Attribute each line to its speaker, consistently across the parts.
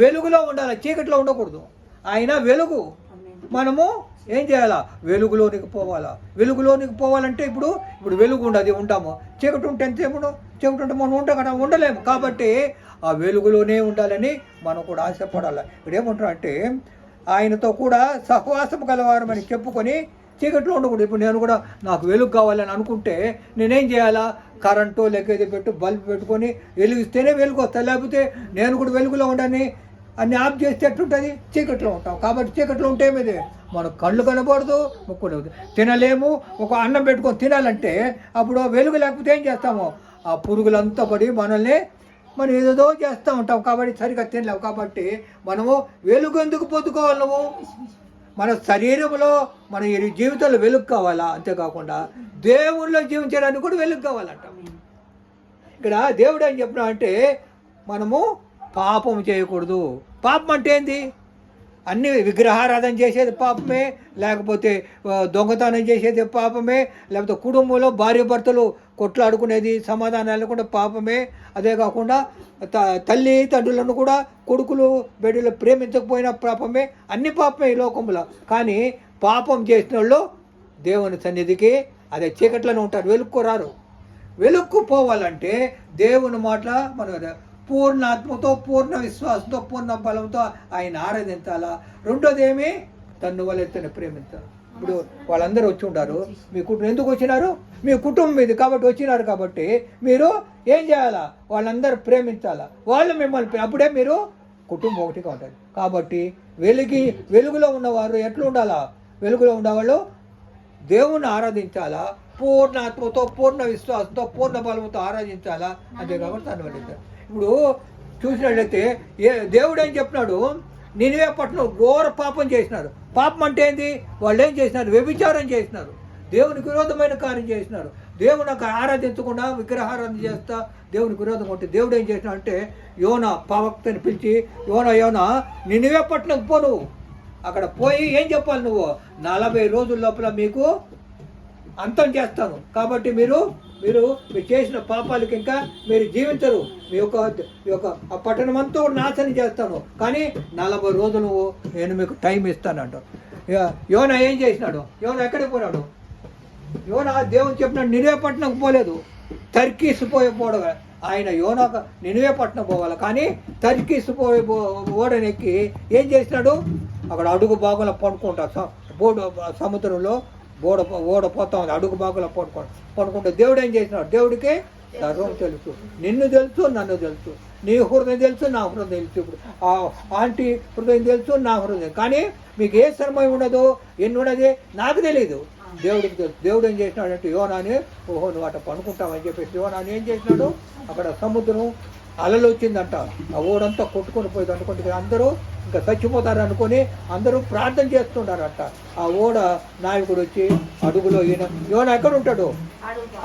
Speaker 1: వెలుగులో ఉండాలి చీకట్లో ఉండకూడదు. ఆయన వెలుగు. మనము ఏం చేయాలా? వెలుగులోనికి పోవాలా. వెలుగులోనికి పోవాలంటే ఇప్పుడు ఇప్పుడు వెలుగు ఉండదు ఉంటాము. చీకటి ఉంటే ఎంతసేపు చీకటి ఉంటే మనం ఉంటాం కదా ఉండలేము. కాబట్టి ఆ వెలుగులోనే ఉండాలని మనం కూడా ఆశపడాలి. ఇప్పుడు ఏమంటారు అంటే ఆయనతో కూడా సహవాసం గలవారం అని చెప్పుకొని చీకట్లో ఉండకూడదు. ఇప్పుడు నేను కూడా నాకు వెలుగు కావాలని అనుకుంటే నేనేం చేయాలా? కరెంటు లేకపోతే పెట్టు బల్బ్ పెట్టుకొని వెలుగిస్తేనే వెలుగు వస్తాయి లేకపోతే నేను కూడా వెలుగులో ఉండని అన్ని ఆఫ్ చేస్తే ఎట్లుంటుంది? చీకట్లో ఉంటాం కాబట్టి చీకట్లో ఉంటే ఏమిది? మన కళ్ళు కనబడదు ముక్కు తినలేము ఒక అన్నం పెట్టుకొని తినాలంటే అప్పుడు వెలుగు లేకపోతే ఏం చేస్తాము? ఆ పురుగులంతా పడి మనల్ని మనం ఏదేదో చేస్తూ ఉంటాం. కాబట్టి సరిగ్గా తినలేము. కాబట్టి మనము వెలుగు ఎందుకు పొద్దుకోవాలి నువ్వు? మన శరీరంలో మన ఈ జీవితంలో వెలుగు కావాలా? అంతేకాకుండా దేవుళ్ళో జీవించడానికి కూడా వెలుగు కావాలంట. ఇక్కడ దేవుడు ఏం చెప్పినా అంటే మనము పాపం చేయకూడదు. పాపం అంటే ఏంది? అన్ని విగ్రహారాధన చేసేది పాపమే లేకపోతే దొంగతనం చేసేది పాపమే లేకపోతే కుటుంబంలో భార్య భర్తలు కొట్లాడుకునేది సమాధానాలు కూడా పాపమే. అదే కాకుండా త- తల్లి తండ్రులను కూడా కొడుకులు బిడ్డలు ప్రేమించకపోయినా పాపమే. అన్ని పాపమే ఈ లోకంలో. కానీ పాపం చేసిన వాళ్ళు దేవుని సన్నిధికి అదే చీకట్లోనే ఉంటారు. వెలుక్కోరారు వెలుక్కు పోవాలంటే దేవుని మాటల మనం పూర్ణ ఆత్మతో పూర్ణ విశ్వాసంతో పూర్ణ బలంతో ఆయన ఆరాధించాలా? రెండోది ఏమి? తన్ను వాళ్ళెత్తని ప్రేమించాలి? ఇప్పుడు వాళ్ళందరూ వచ్చి ఉంటారు మీ కుటుంబం ఎందుకు వచ్చినారు? మీ కుటుంబం ఇది కాబట్టి వచ్చినారు కాబట్టి మీరు ఏం చేయాలా? వాళ్ళందరూ ప్రేమించాలా? వాళ్ళు మిమ్మల్ని అప్పుడే మీరు కుటుంబం ఒకటిగా ఉంటుంది కాబట్టి వెలిగి వెలుగులో ఉన్నవారు ఎట్లా ఉండాలా? వెలుగులో ఉన్నవాళ్ళు దేవుణ్ణి ఆరాధించాలా? పూర్ణ ఆత్మతో పూర్ణ విశ్వాసంతో పూర్ణ బలంతో ఆరాధించాలా? అంతే కాబట్టి తను ఇప్పుడు చూసినట్లయితే ఏ దేవుడు ఏం చెప్తున్నాడు నినివే పట్టణం ఘోర పాపం చేసినారు. పాపం అంటే ఏంది? వాళ్ళు ఏం చేసినారు? వ్యభిచారం చేసినారు. దేవునికి విరోధమైన కార్యం చేసినారు. దేవుని నాకు ఆరాధించకుండా విగ్రహారాధన చేస్తా దేవునికి విరోధం ఉంటే దేవుడు ఏం చేసినా అంటే యోన పావక్తని పిలిచి యోన యోన నినివే పట్టణం పో నువ్వు అక్కడ పోయి ఏం చెప్పాలి నువ్వు? నలభై రోజుల లోపల మీకు అంతం చేస్తాను. కాబట్టి మీరు మీరు మీరు చేసిన పాపాలకి ఇంకా మీరు జీవించరు. మీ యొక్క మీ యొక్క ఆ పట్టణం అంతా నాశనం చేస్తాను. కానీ నలభై రోజులు నేను మీకు టైం ఇస్తాను యోన ఏం చేసినాడు? యోన ఎక్కడికి పోయినాడు? యోన దేవుని చెప్పినాడు నినివే పట్టణంకి పోలేదు. టర్కీస్ పోయి ఆయన యోన నినివే పట్టణం పోవాలి. కానీ టర్కీస్ పోయి ఓడనెక్కి ఏం చేసినాడు? అక్కడ అడుగు బాగులో పండుకుంటా. స- బోర్డు సముద్రంలో ఓడ ఓడ పోతా ఉంది. అడుగు బాగులో పడుకోండి. పడుకుంటే దేవుడు ఏం చేసినాడు? దేవుడికి సర్వం తెలుసు. నిన్ను తెలుసు నన్ను తెలుసు. నీ హృదయం తెలుసు నా హృదయం తెలుసు ఇప్పుడు. ఆ ఆంటీ హృదయం తెలుసు నా హృదయం కానీ మీకు ఏ శ్రమ ఉండదు ఎన్ని ఉండదు నాకు తెలియదు దేవుడికి తెలుసు దేవుడు ఏం చేసినాడంటే యోనాని ఓహో నువ్వు అట్ట పనుకుంటావని చెప్పేసి యోనాని ఏం చేసినాడు? అక్కడ సముద్రం అలలు వచ్చిందంట ఆ ఓడంతా కొట్టుకొని పోయింది అనుకుంటే అందరూ ఇంకా చచ్చిపోతారు అనుకొని అందరూ ప్రార్థన చేస్తున్నారంట ఆ ఓడ నాయకుడు వచ్చి అడుగులో ఈయన యోన ఎక్కడ ఉంటాడు?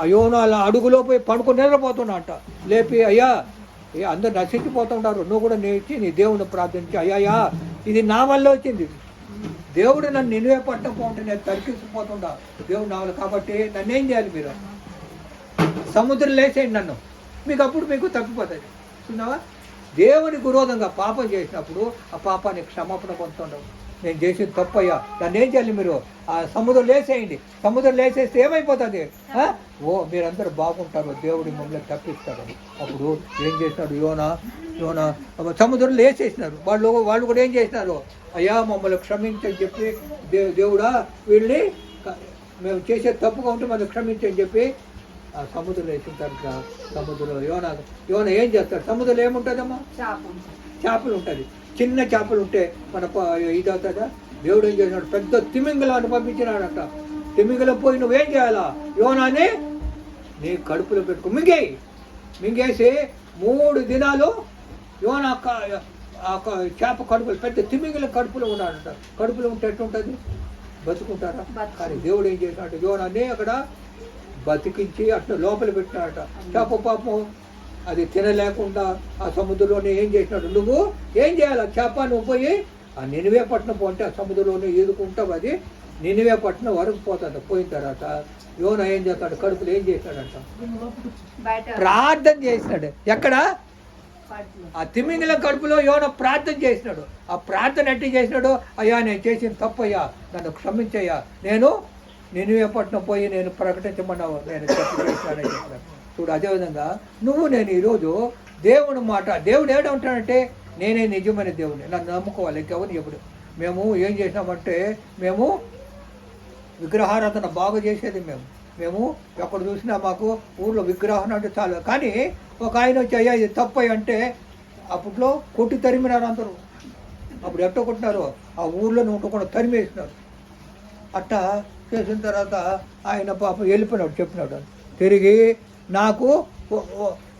Speaker 1: ఆ యోన అలా అడుగులో పోయి పడుకుని నిద్రపోతున్నట్ట లేపి అయ్యా ఏ అందరు నశించిపోతుంటారు నువ్వు కూడా నేర్చి నీ దేవుని ప్రార్థించి. అయ్యా ఇది నా వల్ల వచ్చింది. దేవుడు నన్ను నిలువే పట్టకపోతే నేను తరికిసిపోతుండా దేవుడు నా వల్ల. కాబట్టి నన్ను ఏం చేయాలి మీరు? సముద్రం లేచేయండి నన్ను. మీకు అప్పుడు మీకు తప్పిపోతుంది చూన్నావా దేవునికి విరోధంగా పాపం చేసినప్పుడు ఆ పాపాన్ని క్షమాపణ పొందుతుండవు. నేను చేసింది తప్పయ్యా. దాన్ని ఏం చేయాలి మీరు? ఆ సముద్రం లేసేయండి. సముద్రం లేసేస్తే ఏమైపోతుంది? ఓ మీరందరూ బాగుంటారు. దేవుడి మమ్మల్ని తప్పిస్తాడు. అప్పుడు ఏం చేసినాడు? యోనా యోనా సముద్రం లేసేసినారు. వాళ్ళు వాళ్ళు కూడా ఏం చేసినారు? అయ్యా మమ్మల్ని క్షమించని చెప్పి దే దేవుడా వీళ్ళని మేము చేసే తప్పుగా ఉంటే మనం క్షమించని చెప్పి ఆ సముద్రం వేసిన తర్వాత సముద్రంలో యోన యోన ఏం చేస్తాడు? సముద్రంలో ఏముంటుందమ్మా? చేపలు. ఉంటుంది. చిన్న చేపలు ఉంటే మన ఇది అవుతుందా? దేవుడు ఏం చేసినాడు? పెద్ద తిమింగలాన్ని పంపించినాడంట. తిమింగలం పోయి నువ్వేం చేయాలా? యోనాని నీ కడుపులో పెట్టుకో. మింగేయి. మింగేసి మూడు దినాలు యోన చేప కడుపులో పెద్ద తిమింగల కడుపులో ఉన్నాడంట. కడుపులో ఉంటే ఎట్లుంటుంది? బతుకుంటారా? కానీ దేవుడు ఏం చేసినాడు? యోనాన్ని అక్కడ బతికించి అట్లా లోపల పెట్టినాడట చేప పాపం అది తినలేకుండా ఆ సముద్రంలోనే ఏం చేసినాడు? నువ్వు ఏం చేయాలి? ఆ చేప నువ్వు పోయి ఆ నినివే పట్టణం పోంటే ఆ సముద్రంలోనే ఈదుకుంటావు అది. నినివే పట్టణం వరకు పోతుంది పోయిన తర్వాత యోన ఏం చేస్తాడు? కడుపులో ఏం చేస్తాడంట? ప్రార్థన చేసినాడు. ఎక్కడ? ఆ తిమింగిల కడుపులో యోన ప్రార్థన చేసినాడు. ఆ ప్రార్థన ఎట్టి చేసినాడు? అయ్యా నేను చేసిన తప్పయ్యా నన్ను క్షమించయ్యా. నేను నేను పట్టణం పోయి నేను ప్రకటించమన్నావు నేను తప్పు చూడు అదేవిధంగా నువ్వు నేను ఈరోజు దేవుని మాట దేవుడు ఉంటానంటే నేనే నిజమైన దేవుని నన్ను నమ్ముకోవాలి ఇంకెవరు ఎప్పుడు మేము ఏం చేసినామంటే మేము విగ్రహారాధన బాగా చేసేది మేము. మేము ఎక్కడ చూసినా మాకు ఊర్లో విగ్రహం అంటే చాలు. కానీ ఒక ఆయన వచ్చి అయ్యా ఇది తప్ప అంటే అప్పట్లో కొట్టి తరిమినారు అందరూ. అప్పుడు ఎట్ట కొట్టినారు? ఆ ఊర్లో ఉండకుండా తరిమేసినారు. అట్టా చేసిన తర్వాత ఆయన పాపం వెళ్ళిపోయినాడు చెప్పినాడు. తిరిగి నాకు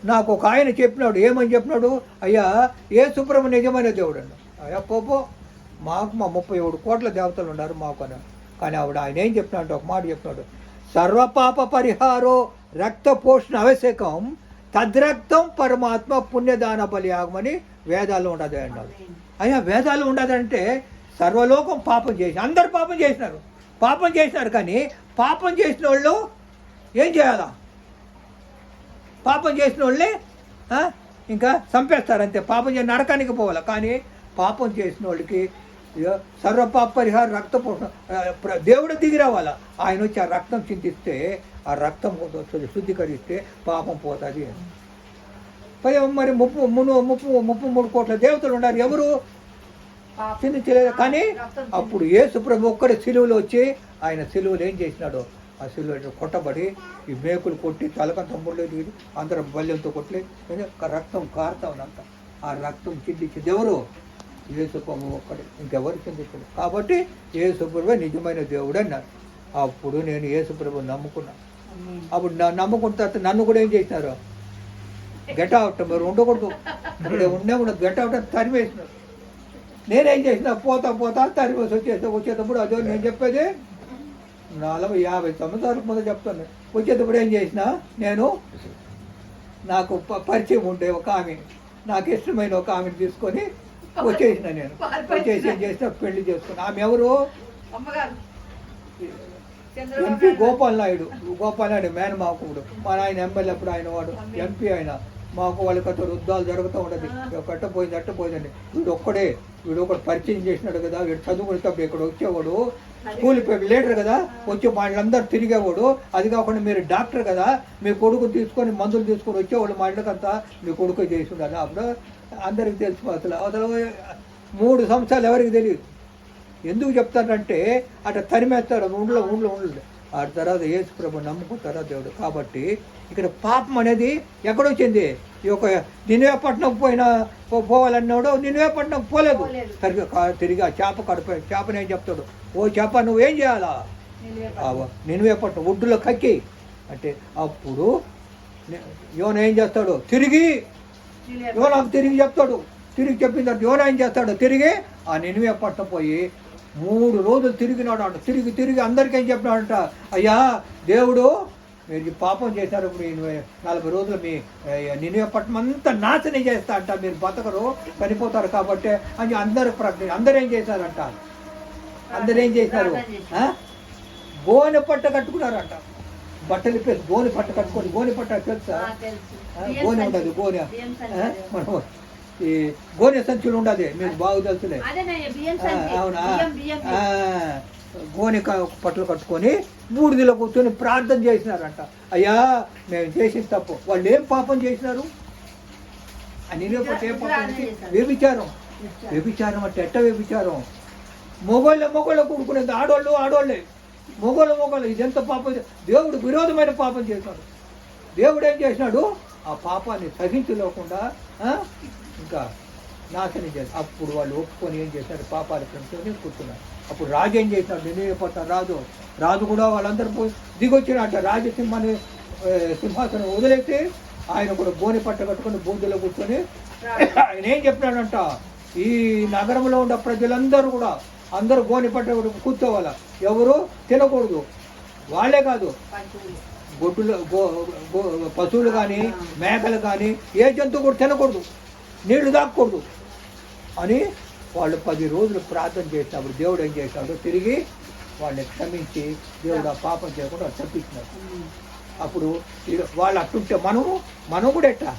Speaker 1: నాకు ఒక ఆయన చెప్పినాడు. ఏమని చెప్పినాడు? అయ్యా ఏ సుబ్రహ్మ నిజమైన దేవుడు అండి అయ్యా పోపో మాకు మా ముప్పై ఏడు కోట్ల దేవతలు ఉన్నారు మాకు అని. కానీ ఆవిడ ఆయన ఏం చెప్పినాడు ఒక మాట చెప్పినాడు. సర్వపాప పరిహారో రక్త పోషణ ఆవశ్యకం తద్రక్తం పరమాత్మ పుణ్యదాన బలియాగమని వేదాలు ఉండదు అన్నాడు. అయ్యా వేదాలు ఉండదంటే సర్వలోకం పాపం చేసి అందరు పాపం చేసినారు. పాపం చేసినారు కానీ పాపం చేసిన వాళ్ళు ఏం చేయాలా? పాపం చేసిన వాళ్ళే ఇంకా చంపేస్తారు అంతే. పాపం చేసి నరకానికి పోవాలి? కానీ పాపం చేసిన వాళ్ళకి సర్వపాప పరిహార రక్త దేవుడు దిగి రావాలా? ఆయన వచ్చి ఆ రక్తం చింతిస్తే ఆ రక్తం వస్తుంది శుద్ధీకరిస్తే పాపం పోతుంది పై మరి ముప్పు మును ముప్పు ముప్పు మూడు కోట్ల దేవతలు ఉన్నారు. ఎవరు? చింతించలేదు కానీ అప్పుడు యేసు ప్రభు ఒక్కడి సిలువలో వచ్చి ఆయన సిలువలు ఏం చేసినాడు? ఆ సిలువ కొట్టబడి ఈ మేకులు కొట్టి తలకంత ముళ్ళు అందరం బల్యంతో కొట్టి రక్తం కారుతా ఉన్నంత ఆ రక్తం చిందించింది ఎవరు? యేసు ప్రభు ఒక్కడే. ఇంకెవరు చిందించలేదు. కాబట్టి యేసు ప్రభు నిజమైన దేవుడు అన్నారు. అప్పుడు నేను యేసు ప్రభు నమ్ముకున్నా. అప్పుడు నా నమ్ముకున్న తర్వాత నన్ను కూడా ఏం చేసినారు? గెట్ అవుట్ మీరు ఉండకూడదు. ఇక్కడ ఉండే కూడా గెట్ అవుట్ అని నేనేం చేసిన పోతా పోతా తరిమేసి వచ్చేసి వచ్చేటప్పుడు అదే నేను చెప్పేది నలభై యాభై సంవత్సరాలకు ముందు చెప్తాను. వచ్చేటప్పుడు ఏం చేసిన నేను నాకు ప- పరిచయం ఉండే ఒక ఆమె నాకు ఇష్టమైన ఒక ఆమెను తీసుకొని వచ్చేసిన నేను. వచ్చేసి ఏం చేసిన. పెళ్ళి చేసుకున్నా. ఆమె ఎవరు?
Speaker 2: అమ్మగారు.
Speaker 1: ఎంపీ గోపాల్ నాయుడు. గోపాల్ నాయుడు మేనమాకుడు మా ఆయన ఎమ్మెల్యే అప్పుడు ఆయన వాడు. ఎంపీ ఆయన. మాకు వాళ్ళకి అతను యుద్ధాలు జరుగుతూ ఉండదు కట్ట పోయింది అట్ట పోయిందండి. వీడు ఒక్కడే వీడు ఒకటి పరిచయం చేసినాడు కదా వీడు చదువుకునేటప్పుడు ఇక్కడ వచ్చేవాడు. స్కూల్ లీడర్ కదా వచ్చి వాళ్ళందరూ తిరిగేవాడు. అది కాకుండా మీరు డాక్టర్ కదా మీ కొడుకు తీసుకొని మందులు తీసుకొని వచ్చేవాడు మా ఇంటికంతా మీ కొడుకు చేసి ఉండాలి అప్పుడు అందరికి తెలుసు అసలు. అసలు మూడు సంవత్సరాలు ఎవరికి తెలియదు. ఎందుకు చెప్తారంటే అట్లా తరిమేస్తారు ఊళ్ళో ఊళ్ళో ఉండదు ఆ తర్వాత యేసు ప్రభు నమ్ముకుంటారా దేవుడు. కాబట్టి ఇక్కడ పాపం అనేది ఎక్కడొచ్చింది? ఈ యొక్క నిన్వే పట్టణం పోయిన పోవాలన్నాడు. నిన్వే పట్టణం పోలేదు. తిరిగి తిరిగి ఆ చేప కడిపోయి చేపని ఏం చెప్తాడు? ఓ చేప నువ్వేం చేయాలా? నిన్వే పట్టణం. ఒడ్డులో కక్కి. అంటే అప్పుడు యోన ఏం చేస్తాడు? తిరిగి యోనాకు తిరిగి చెప్తాడు. తిరిగి చెప్పిన తర్వాత యోనా ఏం చేస్తాడు? తిరిగి ఆ నినివే పట్ట పోయి మూడు రోజులు తిరిగినాడు అంట తిరిగి తిరిగి అందరికీ ఏం చెప్పినాడంట? అయ్యా దేవుడు మీరు పాపం చేశారు ఇప్పుడు ఈ నలభై రోజులు మీ నినివే పట్టణం అంతా నాశనం చేస్తా అంట. మీరు బతకరు చనిపోతారు కాబట్టి అని అందరు ప్రకటన అందరూ ఏం చేశారంట? అందరూ ఏం చేశారు? గోనె పట్ట కట్టుకున్నారంట. బట్టలు ఇప్పేసి గోనె పట్ట కట్టుకొని గోనె పట్ట తెలుసా? గోనె ఉండదు గోనె. మనం ఈ గోనె సంచులు ఉండదు మీకు బాగా తెలుసులే. అవునా? గోనె పట్టలు కట్టుకొని బూడిదలో కూర్చొని ప్రార్థన చేసినారంట. అయ్యా మేము చేసిన తప్పు. వాళ్ళు ఏం పాపం చేసినారు? అని ఏం పాపం చేసి వ్యభిచారం. వ్యభిచారం అంటే ఎట్ట వ్యభిచారం? మొగోళ్ళ మొగోళ్ళ కూడుకునేది ఆడోళ్ళు ఆడోళ్ళే. మొగోళ్ళ మొగోళ్ళు ఇదెంత పాపం దేవుడు విరోధమైన పాపం చేశాడు. దేవుడు ఏం చేసినాడు? ఆ పాపాన్ని సహించలేకుండా ఇంకా నాశనం చేశాడు అప్పుడు వాళ్ళు ఒప్పుకొని ఏం చేశారు? పాపాలు పెంచుకొని కూర్చున్నారు అప్పుడు రాజు ఏం చేసినాడు నిర్ణయపోతాడు రాజు. రాజు కూడా వాళ్ళందరూ పోయి దిగొచ్చినట్ట రాజసింహాన్ని సింహాసనం వదిలేసి ఆయన కూడా గోని పట్ట కట్టుకొని బూందులో కూర్చొని ఆయన ఏం చెప్పినాడంట? ఈ నగరంలో ఉన్న ప్రజలందరూ కూడా అందరూ గోని పట్ట కట్టుకొని కూర్చోవాలా. ఎవరు? తినకూడదు. వాళ్ళే కాదు. గొడ్డులు పశువులు కానీ మేకలు కానీ ఏ జంతువు కూడా తినకూడదు. నీళ్ళు దాక్కూడదు అని వాళ్ళు పది రోజులు ప్రార్థన చేసినప్పుడు దేవుడు ఏం చేశాడు? తిరిగి వాళ్ళని క్షమించి దేవుడు ఆ పాపం చేయకుండా తప్పించినాడు అప్పుడు వాళ్ళు అట్టుంటే మనము మనం కూడా ఎట్టా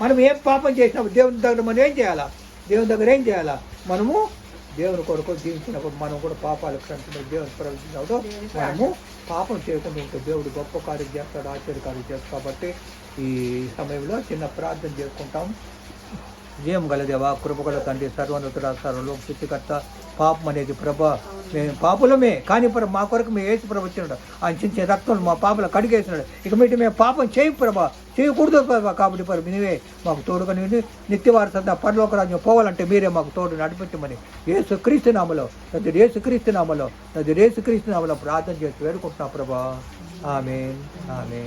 Speaker 1: మనం ఏం పాపం చేసినప్పుడు దేవుని దగ్గర మనం ఏం చేయాలా? దేవుని దగ్గర ఏం చేయాలా? మనము దేవుని కొరకు జీవించినప్పుడు మనం కూడా పాపాలు క్షమించినప్పుడు దేవుని ప్రవేశించినప్పుడు మనము పాపం చేయకుండా ఉంటే దేవుడు గొప్ప కార్యం చేస్తాడు ఆశ్చర్యకార్యం చేస్తాడు. కాబట్టి ఈ సమయంలో చిన్న ప్రార్థన చేసుకుంటాం. జయం గలదేవా కృపగల తండ్రి సర్వనతుడ సర్వలో సృష్టికర్త పాపం అనేది ప్రభ. మేము పాపులమే కానీ ప్రభు మా కొరకు మేము ఏసు ప్రభు వచ్చినాడు. ఆయన చించే రక్తం మా పాపలు కడిగేసినాడు. ఇక మీటి మేము పాపం చేయి ప్రభా. చేయకూడదు ప్రభా కాబట్టి ప్రభు నీవే మాకు తోడుగా నీవు నిత్య వారసంతా పరలోక రాజ్యం పోవాలంటే మీరే మాకు తోడు నడిపించమని ఏసు క్రీస్తు నామలో అది రేసు క్రీస్తు నామలో అది రేసు క్రీస్తు నామలో ప్రార్థన చేసి వేడుకుంటున్నా ప్రభా. ఆమె ఆమె